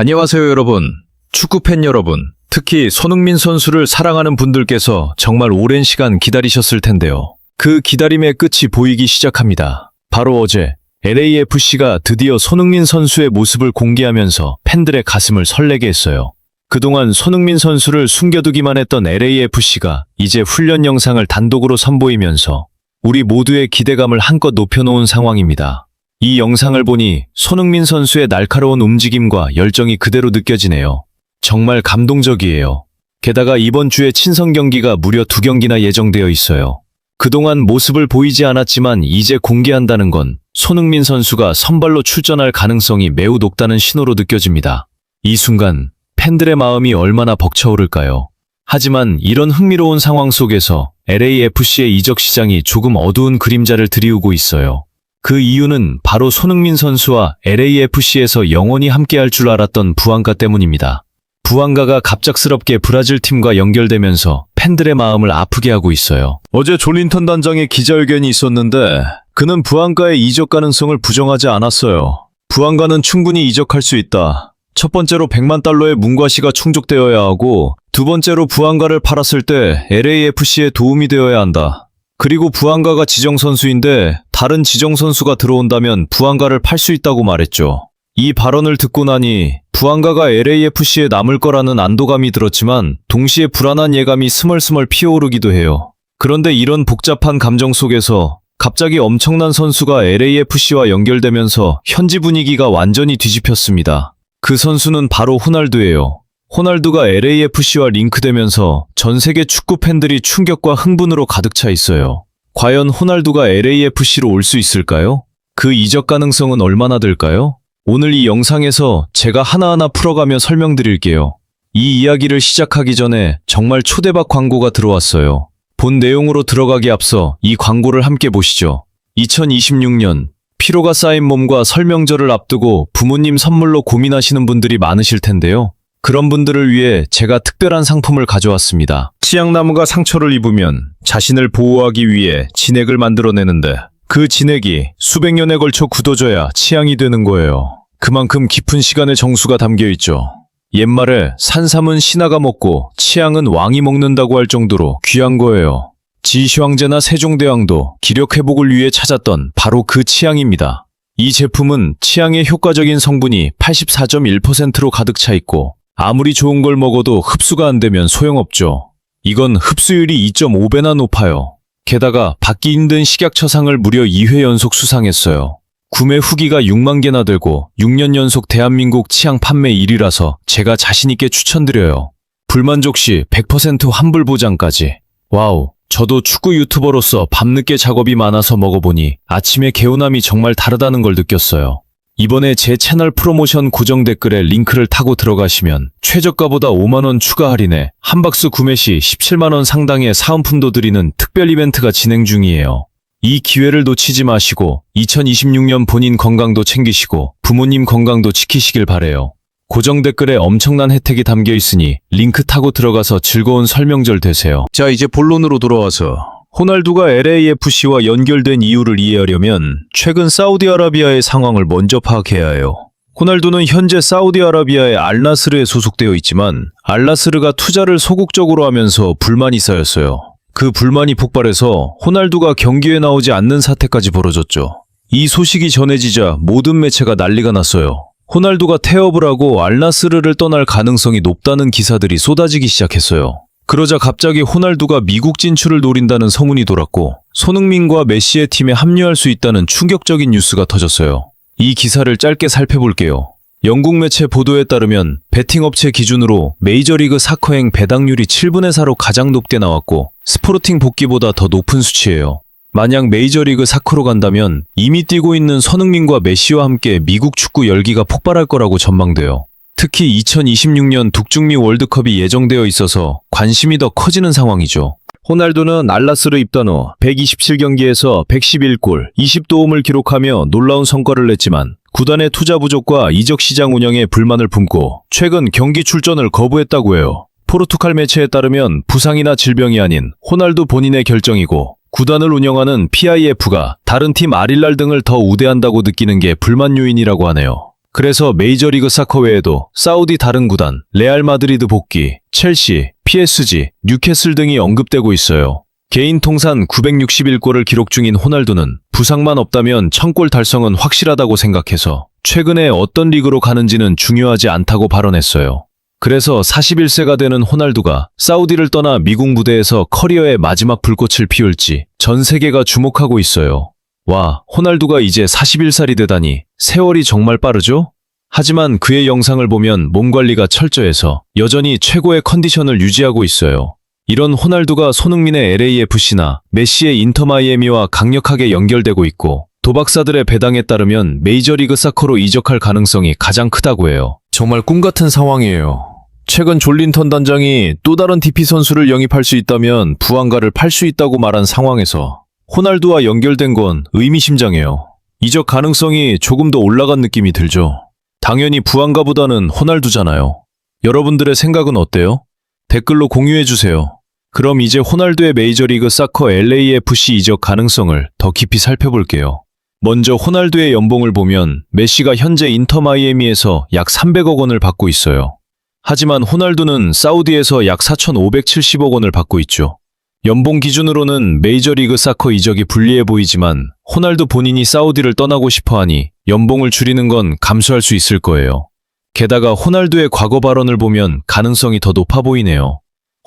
안녕하세요, 여러분. 축구팬 여러분. 특히 손흥민 선수를 사랑하는 분들께서 정말 오랜 시간 기다리셨을 텐데요. 그 기다림의 끝이 보이기 시작합니다. 바로 어제 LAFC가 드디어 손흥민 선수의 모습을 공개하면서 팬들의 가슴을 설레게 했어요. 그동안 손흥민 선수를 숨겨두기만 했던 LAFC가 이제 훈련 영상을 단독으로 선보이면서 우리 모두의 기대감을 한껏 높여놓은 상황입니다. 이 영상을 보니 손흥민 선수의 날카로운 움직임과 열정이 그대로 느껴지네요. 정말 감동적이에요. 게다가 이번 주에 친선 경기가 무려 두 경기나 예정되어 있어요. 그동안 모습을 보이지 않았지만 이제 공개한다는 건 손흥민 선수가 선발로 출전할 가능성이 매우 높다는 신호로 느껴집니다. 이 순간 팬들의 마음이 얼마나 벅차오를까요? 하지만 이런 흥미로운 상황 속에서 LAFC의 이적 시장이 조금 어두운 그림자를 드리우고 있어요. 그 이유는 바로 손흥민 선수와 LAFC에서 영원히 함께할 줄 알았던 부안가 때문입니다. 부안가가 갑작스럽게 브라질 팀과 연결되면서 팬들의 마음을 아프게 하고 있어요. 어제 졸린턴 단장의 기자회견이 있었는데 그는 부안가의 이적 가능성을 부정하지 않았어요. 부안가는 충분히 이적할 수 있다. 첫 번째로 100만 달러의 문과시가 충족되어야 하고 두 번째로 부안가를 팔았을 때 LAFC에 도움이 되어야 한다. 그리고 부안가가 지정 선수인데 다른 지정 선수가 들어온다면 부안가를 팔 수 있다고 말했죠. 이 발언을 듣고 나니 부안가가 LAFC에 남을 거라는 안도감이 들었지만 동시에 불안한 예감이 스멀스멀 피어오르기도 해요. 그런데 이런 복잡한 감정 속에서 갑자기 엄청난 선수가 LAFC와 연결되면서 현지 분위기가 완전히 뒤집혔습니다. 그 선수는 바로 호날두예요. 호날두가 LAFC와 링크되면서 전 세계 축구 팬들이 충격과 흥분으로 가득 차 있어요. 과연 호날두가 LAFC로 올 수 있을까요? 그 이적 가능성은 얼마나 될까요? 오늘 이 영상에서 제가 하나하나 풀어가며 설명드릴게요. 이 이야기를 시작하기 전에 정말 초대박 광고가 들어왔어요. 본 내용으로 들어가기 앞서 이 광고를 함께 보시죠. 2026년 피로가 쌓인 몸과 설명절을 앞두고 부모님 선물로 고민하시는 분들이 많으실 텐데요. 그런 분들을 위해 제가 특별한 상품을 가져왔습니다. 치약나무가 상처를 입으면 자신을 보호하기 위해 진액을 만들어내는데 그 진액이 수백 년에 걸쳐 굳어져야 치양이 되는 거예요. 그만큼 깊은 시간의 정수가 담겨 있죠. 옛말에 산삼은 신하가 먹고 치양은 왕이 먹는다고 할 정도로 귀한 거예요. 지휘황제나 세종대왕도 기력 회복을 위해 찾았던 바로 그 치양입니다. 이 제품은 치양의 효과적인 성분이 84.1%로 가득 차 있고 아무리 좋은 걸 먹어도 흡수가 안 되면 소용없죠. 이건 흡수율이 2.5배나 높아요. 게다가 받기 힘든 식약처상을 무려 2회 연속 수상했어요. 구매 후기가 6만 개나 되고 6년 연속 대한민국 치약 판매 1위라서 제가 자신있게 추천드려요. 불만족 시 100% 환불 보장까지. 와우, 저도 축구 유튜버로서 밤늦게 작업이 많아서 먹어보니 아침에 개운함이 정말 다르다는 걸 느꼈어요. 이번에 제 채널 프로모션 고정 댓글에 링크를 타고 들어가시면 최저가보다 5만원 추가 할인에 한 박스 구매 시 17만원 상당의 사은품도 드리는 특별 이벤트가 진행 중이에요. 이 기회를 놓치지 마시고 2026년 본인 건강도 챙기시고 부모님 건강도 지키시길 바래요. 고정 댓글에 엄청난 혜택이 담겨 있으니 링크 타고 들어가서 즐거운 설명절 되세요. 자, 이제 본론으로 돌아와서 호날두가 LAFC와 연결된 이유를 이해하려면 최근 사우디아라비아의 상황을 먼저 파악해야 해요. 호날두는 현재 사우디아라비아의 알나스르에 소속되어 있지만 알나스르가 투자를 소극적으로 하면서 불만이 쌓였어요. 그 불만이 폭발해서 호날두가 경기에 나오지 않는 사태까지 벌어졌죠. 이 소식이 전해지자 모든 매체가 난리가 났어요. 호날두가 태업을 하고 알나스르를 떠날 가능성이 높다는 기사들이 쏟아지기 시작했어요. 그러자 갑자기 호날두가 미국 진출을 노린다는 소문이 돌았고 손흥민과 메시의 팀에 합류할 수 있다는 충격적인 뉴스가 터졌어요. 이 기사를 짧게 살펴볼게요. 영국 매체 보도에 따르면 베팅 업체 기준으로 메이저리그 사커행 배당률이 7분의 4로 가장 높게 나왔고 스포르팅 복귀보다 더 높은 수치예요. 만약 메이저리그 사커로 간다면 이미 뛰고 있는 손흥민과 메시와 함께 미국 축구 열기가 폭발할 거라고 전망돼요. 특히 2026년 북중미 월드컵이 예정되어 있어서 관심이 더 커지는 상황이죠. 호날두는 알라스를 입단 후 127경기에서 111골, 20도움을 기록하며 놀라운 성과를 냈지만 구단의 투자 부족과 이적 시장 운영에 불만을 품고 최근 경기 출전을 거부했다고 해요. 포르투갈 매체에 따르면 부상이나 질병이 아닌 호날두 본인의 결정이고 구단을 운영하는 PIF가 다른 팀 아릴랄 등을 더 우대한다고 느끼는 게 불만 요인이라고 하네요. 그래서 메이저리그 사커 외에도 사우디 다른 구단, 레알 마드리드 복귀, 첼시, PSG, 뉴캐슬 등이 언급되고 있어요. 개인 통산 961골을 기록 중인 호날두는 부상만 없다면 1000골 달성은 확실하다고 생각해서 최근에 어떤 리그로 가는지는 중요하지 않다고 발언했어요. 그래서 41세가 되는 호날두가 사우디를 떠나 미국 무대에서 커리어의 마지막 불꽃을 피울지 전 세계가 주목하고 있어요. 와, 호날두가 이제 41살이 되다니 세월이 정말 빠르죠? 하지만 그의 영상을 보면 몸 관리가 철저해서 여전히 최고의 컨디션을 유지하고 있어요. 이런 호날두가 손흥민의 LAFC나 메시의 인터 마이애미와 강력하게 연결되고 있고 도박사들의 배당에 따르면 메이저리그 사커로 이적할 가능성이 가장 크다고 해요. 정말 꿈 같은 상황이에요. 최근 졸린턴 단장이 또 다른 DP 선수를 영입할 수 있다면 부안가를 팔 수 있다고 말한 상황에서 호날두와 연결된 건 의미심장해요. 이적 가능성이 조금 더 올라간 느낌이 들죠. 당연히 부안가보다는 호날두잖아요. 여러분들의 생각은 어때요? 댓글로 공유해주세요. 그럼 이제 호날두의 메이저리그 사커 LAFC 이적 가능성을 더 깊이 살펴볼게요. 먼저 호날두의 연봉을 보면 메시가 현재 인터 마이애미에서 약 300억 원을 받고 있어요. 하지만 호날두는 사우디에서 약 4,570억 원을 받고 있죠. 연봉 기준으로는 메이저리그 사커 이적이 불리해 보이지만 호날두 본인이 사우디를 떠나고 싶어 하니 연봉을 줄이는 건 감수할 수 있을 거예요. 게다가 호날두의 과거 발언을 보면 가능성이 더 높아 보이네요.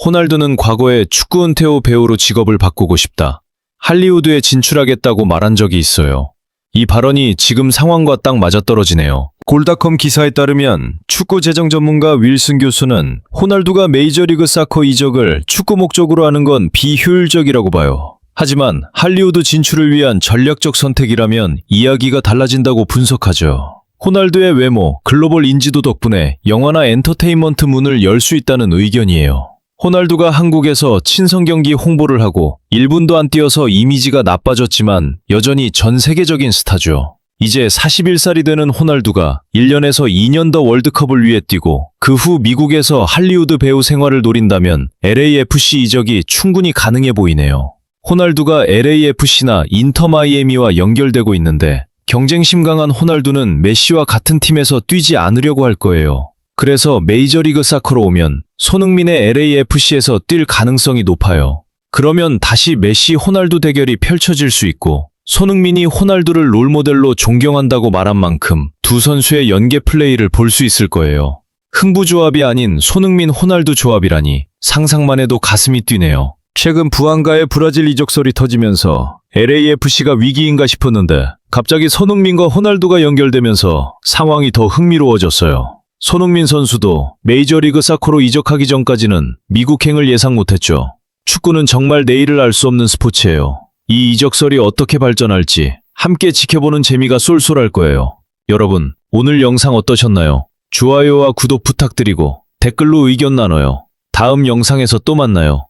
호날두는 과거에 축구 은퇴 후 배우로 직업을 바꾸고 싶다. 할리우드에 진출하겠다고 말한 적이 있어요. 이 발언이 지금 상황과 딱 맞아떨어지네요. 골닷컴 기사에 따르면 축구 재정 전문가 윌슨 교수는 호날두가 메이저리그 사커 이적을 축구 목적으로 하는 건 비효율적이라고 봐요. 하지만 할리우드 진출을 위한 전략적 선택이라면 이야기가 달라진다고 분석하죠. 호날두의 외모, 글로벌 인지도 덕분에 영화나 엔터테인먼트 문을 열 수 있다는 의견이에요. 호날두가 한국에서 친선 경기 홍보를 하고 1분도 안 뛰어서 이미지가 나빠졌지만 여전히 전 세계적인 스타죠. 이제 41살이 되는 호날두가 1년에서 2년 더 월드컵을 위해 뛰고 그 후 미국에서 할리우드 배우 생활을 노린다면 LAFC 이적이 충분히 가능해 보이네요. 호날두가 LAFC나 인터 마이애미와 연결되고 있는데 경쟁심 강한 호날두는 메시와 같은 팀에서 뛰지 않으려고 할 거예요. 그래서 메이저리그 사커로 오면 손흥민의 LAFC에서 뛸 가능성이 높아요. 그러면 다시 메시 호날두 대결이 펼쳐질 수 있고 손흥민이 호날두를 롤모델로 존경한다고 말한 만큼 두 선수의 연계 플레이를 볼 수 있을 거예요. 흥부 조합이 아닌 손흥민 호날두 조합이라니 상상만 해도 가슴이 뛰네요. 최근 부안가의 브라질 이적설이 터지면서 LAFC가 위기인가 싶었는데 갑자기 손흥민과 호날두가 연결되면서 상황이 더 흥미로워졌어요. 손흥민 선수도 메이저리그 사커로 이적하기 전까지는 미국행을 예상 못했죠. 축구는 정말 내일을 알 수 없는 스포츠예요. 이 이적설이 어떻게 발전할지 함께 지켜보는 재미가 쏠쏠할 거예요. 여러분, 오늘 영상 어떠셨나요? 좋아요와 구독 부탁드리고 댓글로 의견 나눠요. 다음 영상에서 또 만나요.